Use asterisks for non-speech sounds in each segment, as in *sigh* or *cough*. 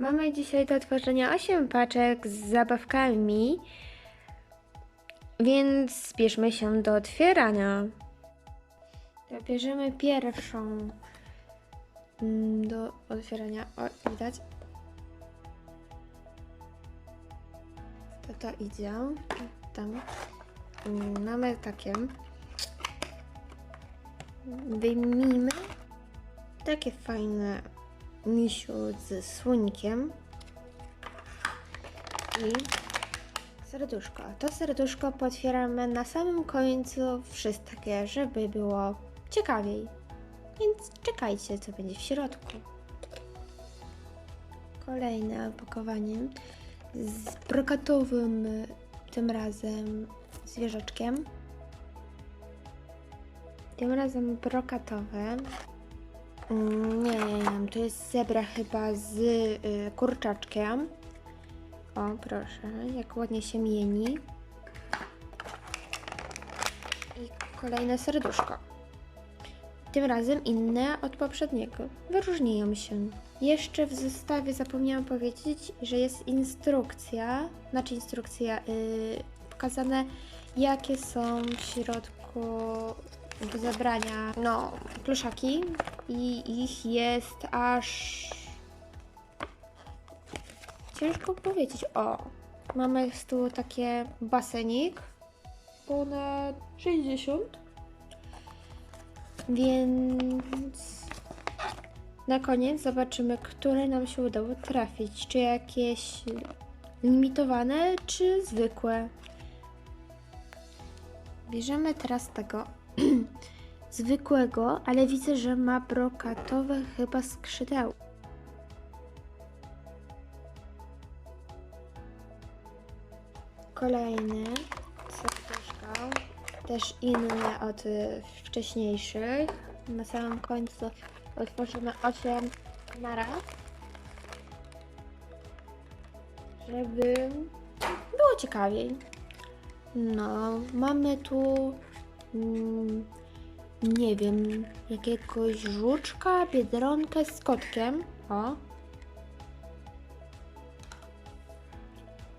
Mamy dzisiaj do otworzenia 8 paczek z zabawkami, więc zbierzmy się do otwierania. Bierzemy pierwszą mm, do otwierania. O, widać? To to idzie. Tam Mm, mamy takie. Wyjmijmy takie fajne misiu z słonikiem i serduszko. To serduszko potwieramy na samym końcu wszystkie, żeby było ciekawiej. Więc czekajcie, co będzie w środku. Kolejne opakowanie z brokatowym tym razem zwierzaczkiem. Tym razem brokatowe. Mm, Nie, nie, nie, to jest zebra chyba z y, kurczaczkiem. O, proszę, jak ładnie się mieni. I kolejne serduszko. Tym razem inne od poprzedniego. Wyróżniają się. Jeszcze w zestawie zapomniałam powiedzieć, że jest instrukcja, znaczy instrukcja, y, pokazane jakie są w środku do zabrania, no, pluszaki i ich jest aż ciężko powiedzieć. O, mamy tu takie basenik ponad 60 więc na koniec zobaczymy, które nam się udało trafić. Czy jakieś limitowane, czy zwykłe. Bierzemy teraz tego *clears throat* zwykłego, ale widzę, że ma brokatowe chyba skrzydeł. Kolejny serduszko, też inne od wcześniejszych. Na samym końcu otworzymy 8 na raz, żeby było ciekawiej. No, mamy tu mm, nie wiem, jakiegoś żuczka, biedronkę z kotkiem. O.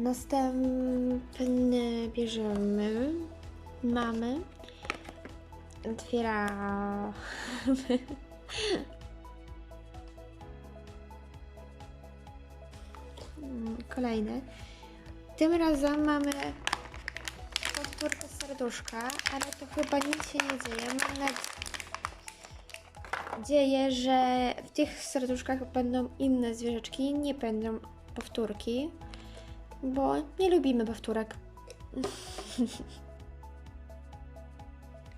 Następny bierzemy. Mamy. Otwieramy. *laughs* Kolejny. Tym razem mamy serduszka, ale to chyba nic się nie dzieje. Mam nadzieję, że w tych serduszkach będą inne zwierzeczki, nie będą powtórki, bo nie lubimy powtórek. *laughs*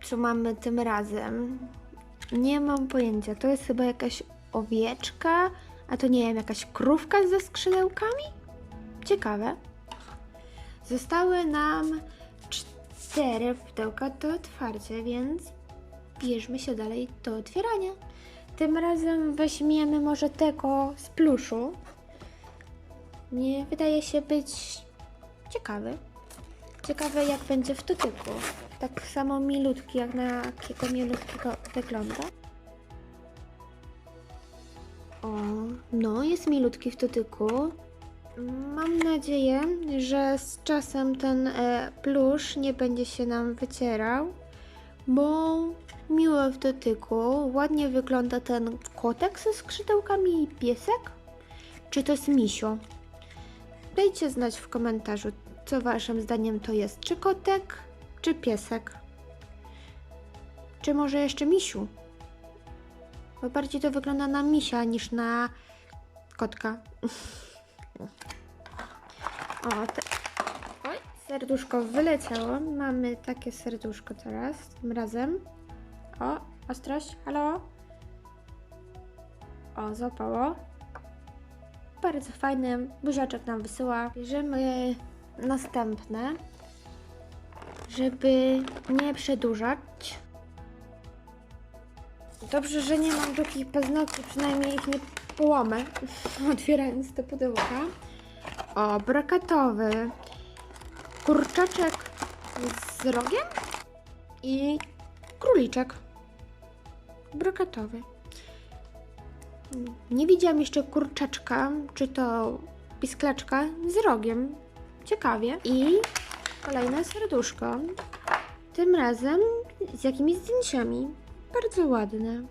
Co mamy tym razem? Nie mam pojęcia. To jest chyba jakaś owieczka, a to nie wiem, jakaś krówka ze skrzydełkami? Ciekawe. Zostały nam cztery pudełka do otwarcia, więc bierzmy się dalej do otwierania. Tym razem weźmiemy może tego z pluszu. Nie wydaje się być ciekawy. Ciekawe jak będzie w dotyku. Tak samo milutki, jak na jakiego milutkiego wygląda. O, no jest milutki w dotyku. Mam nadzieję, że z czasem ten e, plusz nie będzie się nam wycierał, bo miło w dotyku, ładnie wygląda ten kotek ze skrzydełkami i piesek. Czy to jest misio? Dajcie znać w komentarzu, co waszym zdaniem to jest, czy kotek, czy piesek. Czy może jeszcze misiu? Bo bardziej to wygląda na misia niż na kotka. *laughs* O, te... Oj, serduszko wyleciało. Mamy takie serduszko teraz, tym razem. O, ostrość, halo? O, złapało. Bardzo fajny, buziaczek nam wysyła. Bierzemy następne, żeby nie przedłużać. Dobrze, że nie mam długich paznokci, przynajmniej ich nie połamę, *laughs* otwierając te pudełka. O, brakatowy. Kurczaczek z rogiem i króliczek. Brokatowy. Nie widziałam jeszcze kurczaczka, czy to pisklaczka z rogiem. Ciekawie. I kolejne serduszko. Tym razem z jakimiś zdjęciami. Bardzo ładne.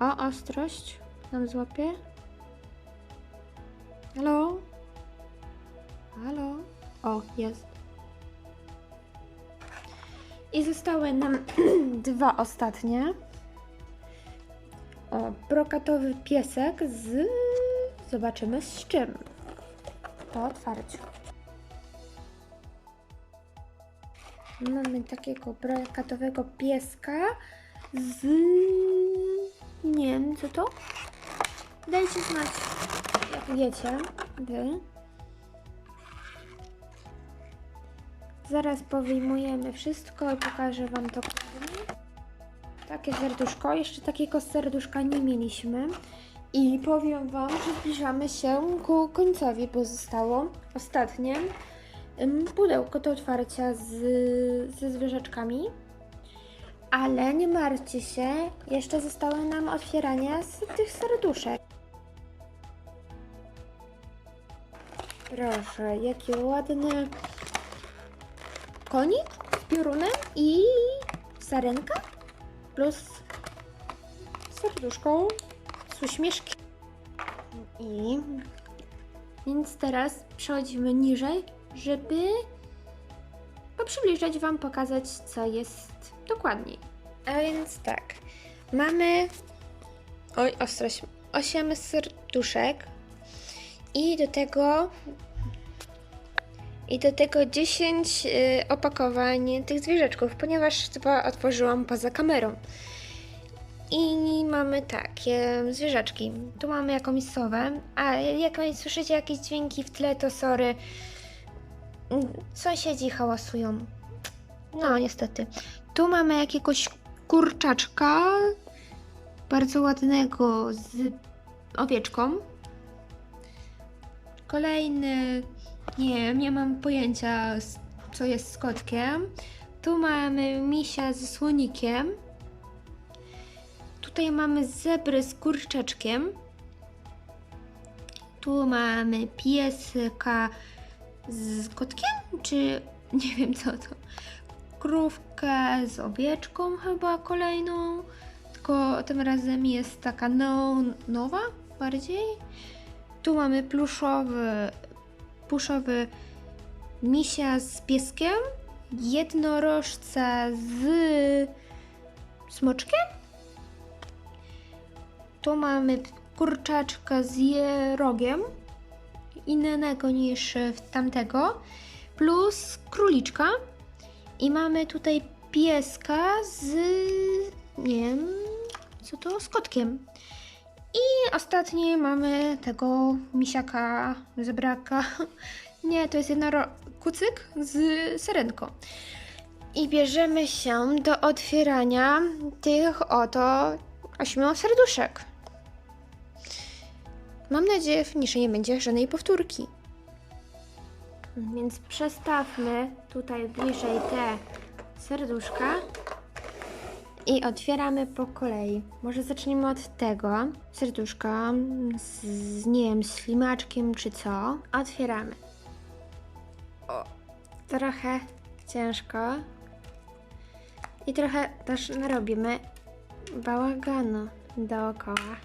O, ostrość nam złapie. Halo? Halo? O, jest. I zostały nam *clears throat* dwa ostatnie. O, brokatowy piesek z... Zobaczymy z czym. Po otwarciu. Mamy takiego brokatowego pieska z... Nie wiem, co to? Dajcie znać, jak wiecie, wy. Zaraz powyjmujemy wszystko i pokażę Wam to. Takie serduszko. Jeszcze takiego serduszka nie mieliśmy. I powiem Wam, że zbliżamy się ku końcowi, bo zostało ostatnie pudełko do otwarcia z, ze zwierzaczkami. Ale nie martwcie się, jeszcze zostały nam otwierania z tych serduszek. Proszę, jaki ładny konik z piorunem i sarenka plus serduszko z uśmieszki. I więc teraz przechodzimy niżej, żeby poprzybliżać Wam, pokazać co jest dokładniej. A więc tak, mamy oj, ostrość, 8 serduszek i do tego i do tego 10 y, opakowań tych zwierzaczków, ponieważ dwa otworzyłam poza kamerą. I mamy takie zwierzaczki. Tu mamy jakąś sowę, a jak słyszycie jakieś dźwięki w tle, to sorry. Mm, Sąsiedzi hałasują. No, niestety. Tu mamy jakiegoś kurczaczka, bardzo ładnego z owieczką. Kolejny, nie wiem, nie mam pojęcia, co jest z kotkiem. Tu mamy misia ze słonikiem. Tutaj mamy zebrę z kurczaczkiem. Tu mamy pieska z kotkiem, czy *laughs* nie wiem co to. Krówkę z owieczką chyba kolejną. Tylko tym razem jest taka neonowa bardziej. Tu mamy pluszowy, misia z pieskiem, jednorożca z smoczkiem. Tu mamy kurczaczka z rogiem, innego niż tamtego, plus króliczka. I mamy tutaj pieska z, nie wiem, co to, z kotkiem. I ostatni mamy tego misiaka, zebraka. *laughs* Nie, to jest jednoro... kucyk z syrenką. I bierzemy się do otwierania tych oto ośmiu serduszek. Mam nadzieję, niszy nie będzie żadnej powtórki. Więc przestawmy tutaj bliżej te serduszka i otwieramy po kolei. Może zacznijmy od tego serduszka z, z nie wiem, ślimaczkiem czy co. Otwieramy. O, trochę ciężko. I trochę też narobimy bałaganu dookoła.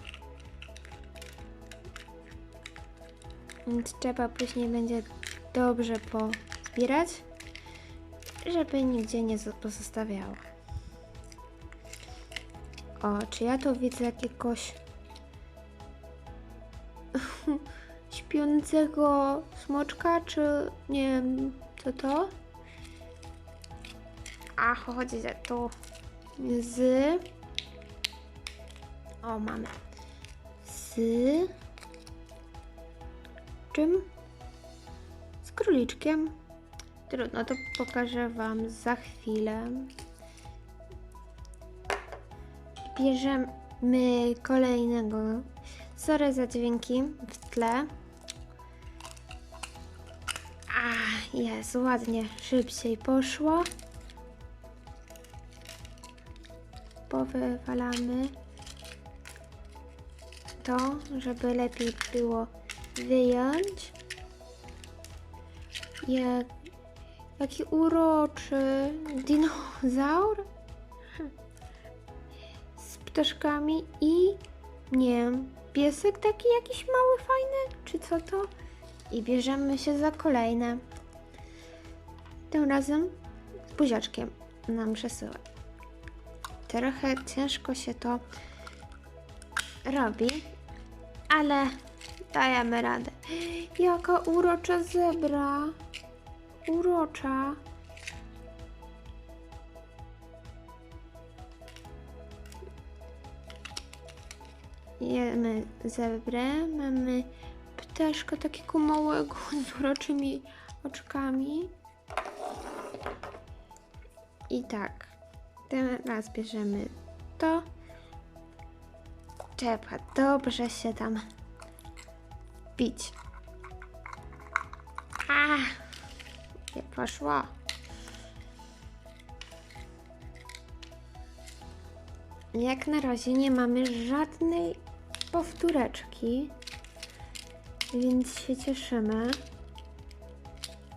Więc trzeba później będzie dobrze pozbierać, żeby nigdzie nie zo- pozostawiało. O, czy ja tu widzę jakiegoś *laughs* śpiącego smoczka, czy nie wiem, co to? A, chodzi tu z... O, mamy. Z... Czym? Z króliczkiem. Trudno, to pokażę Wam za chwilę. Bierzemy kolejnego. Sorry za dźwięki w tle. A, jest ładnie, szybciej poszło. Powywalamy. to, żeby lepiej było wyjąć. Jak, jaki uroczy dinozaur ptaszkami i nie wiem, piesek taki jakiś mały, fajny, czy co to? I bierzemy się za kolejne. Tym razem z buziaczkiem nam przesyła. Trochę ciężko się to robi, ale dajemy radę. Jaka urocza zebra. Urocza. Jemy zebrę, mamy ptaszka takiego małego *laughs* z uroczymi oczkami. I tak, teraz bierzemy to. Trzeba dobrze się tam bić. A, nie poszło. Jak na razie nie mamy żadnej powtóreczki, więc się cieszymy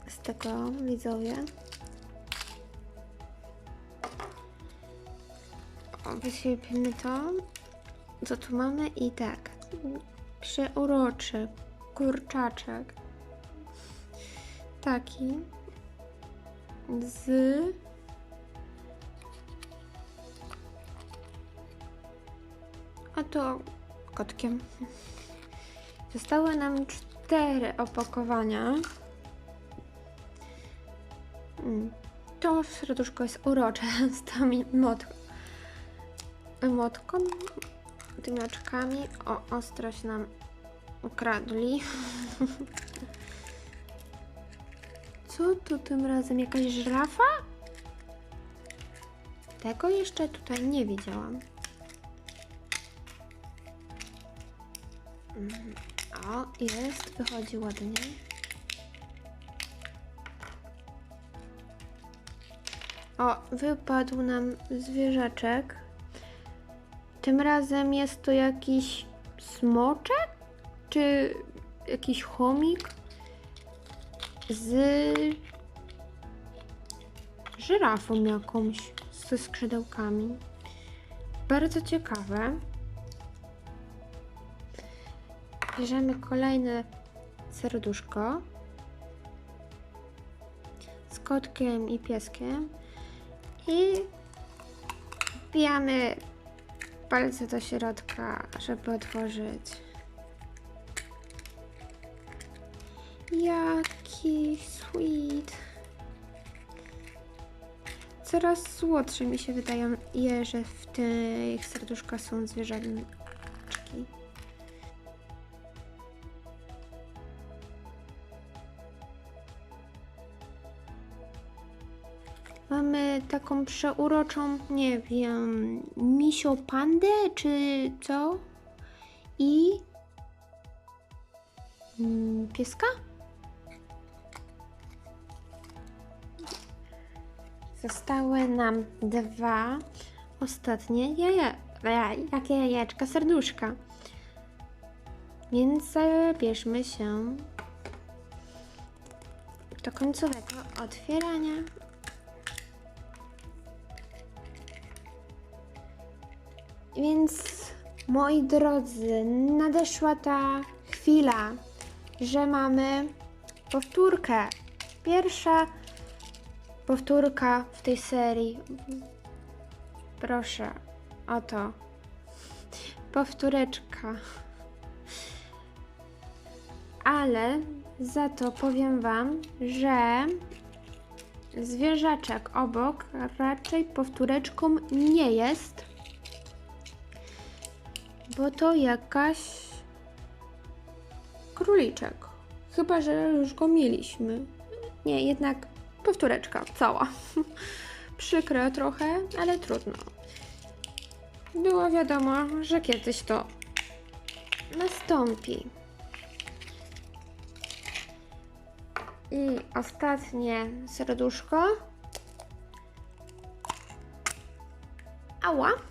z tego widzowie. O, Wysiepimy to, co tu mamy i tak. Przeuroczy kurczaczek. Taki z a to kotkiem. Zostały nam cztery opakowania. Mm, To serduszko jest urocze *laughs* z tą motką. Motką, tymi oczkami. O, ostrość nam ukradli. *laughs* Co to tym razem? Jakaś żrafa? Tego jeszcze tutaj nie widziałam. O, jest, wychodzi ładnie. O, wypadł nam zwierzaczek. Tym razem jest to jakiś smoczek? Czy jakiś chomik? Z żyrafą jakąś, ze skrzydełkami. Bardzo ciekawe. Bierzemy kolejne serduszko z kotkiem i pieskiem i wbijamy palce do środka, żeby otworzyć. Jaki sweet. Coraz słodsze mi się wydają je, że w tych serduszkach są zwierzaczki. Mamy taką przeuroczą, nie wiem, misio pandę, czy co? I mm, pieska? Zostały nam dwa ostatnie jaja, ja- jakie jajeczka, serduszka. Więc zabierzmy się do końcowego otwierania. Więc moi drodzy, nadeszła ta chwila, że mamy powtórkę. Pierwsza powtórka w tej serii. Proszę, oto. Powtóreczka. Ale za to powiem Wam, że zwierzaczek obok raczej powtóreczką nie jest bo to jakaś króliczek. Chyba, że już go mieliśmy. Nie, jednak powtóreczka cała. *laughs* Przykre trochę, ale trudno. Było wiadomo, że kiedyś to nastąpi. I ostatnie serduszko. Ała.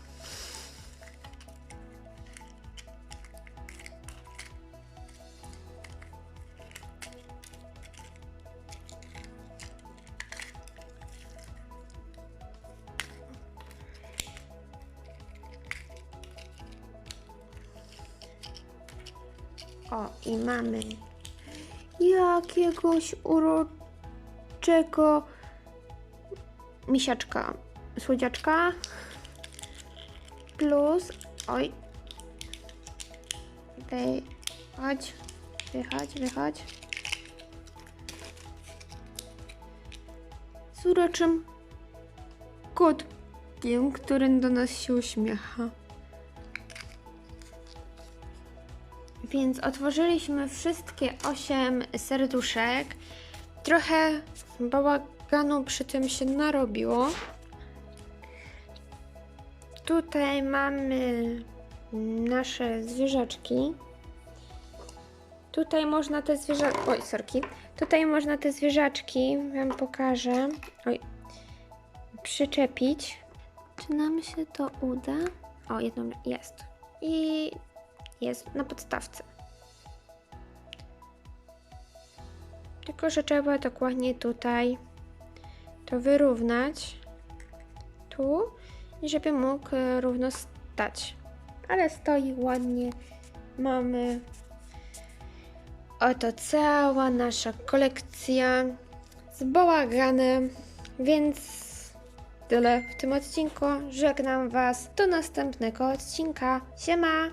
Mamy jakiegoś uroczego misiaczka, słodziaczka. Plus, oj. Tutaj, chodź, wychodź, wychodź. Z uroczym kotkiem, który do nas się uśmiecha. Więc otworzyliśmy wszystkie 8 serduszek. Trochę bałaganu przy tym się narobiło. Tutaj mamy nasze zwierzaczki. Tutaj można te zwierzaczki. Oj, sorki. Tutaj można te zwierzaczki, wam pokażę. Oj. Przyczepić. Czy nam się to uda? O, jedno jest. I jest na podstawce. Tylko, że trzeba dokładnie tutaj to wyrównać. Tu. I żeby mógł e, równo stać. Ale stoi ładnie. Mamy oto cała nasza kolekcja z bałaganem. Więc tyle w tym odcinku. Żegnam Was do następnego odcinka. Siema!